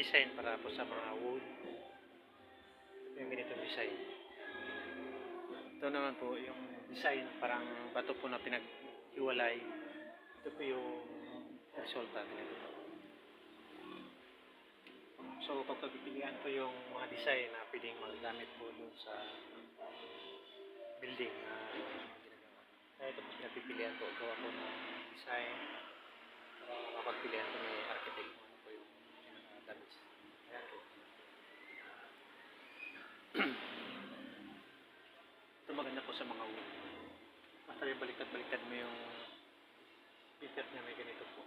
design para po sa mga wood. Yung ganitong design. Ito naman po yung design parang bato po na pinaghiwalay. Ito po yung resulta nito. So pagpapipilian ko yung mga design na pwedeng magagamit po doon sa building na. Kaya ito po pinapipilian ko. Gawa ko ng design. Uh, mapagpilian ko ni architect kung ano po yung pinaka-damage. Ayan po. ito maganda po sa mga wood. Basta yung baliktad-baliktad mo yung picture niya may ganito po.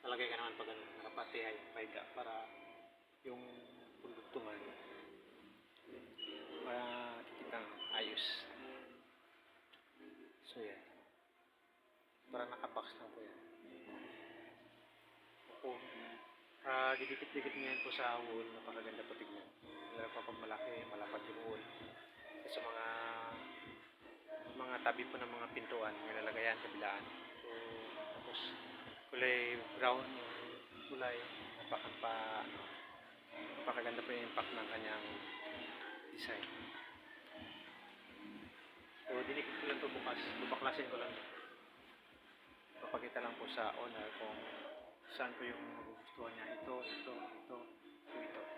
Talagay ka naman pag ano, nakapati ay paiga para yung pagdugtungan para kikitang ayos. So yan. Para nakabox lang po yan. Opo. Ah, didikit-dikit niya yan po sa wall. Napakaganda po tignan. Lalo pa pag malaki, malapad yung wall. Sa mga mga tabi po ng mga pintuan, may lalagayan, kabilaan. So, tapos kulay brown yung kulay. Napaka ano, napakaganda po yung impact ng kanyang design. So, dinikit ko lang to bukas. Bubaklasin ko lang to. Papakita lang po sa owner kung saan po yung magugustuhan niya. Ito, ito, ito.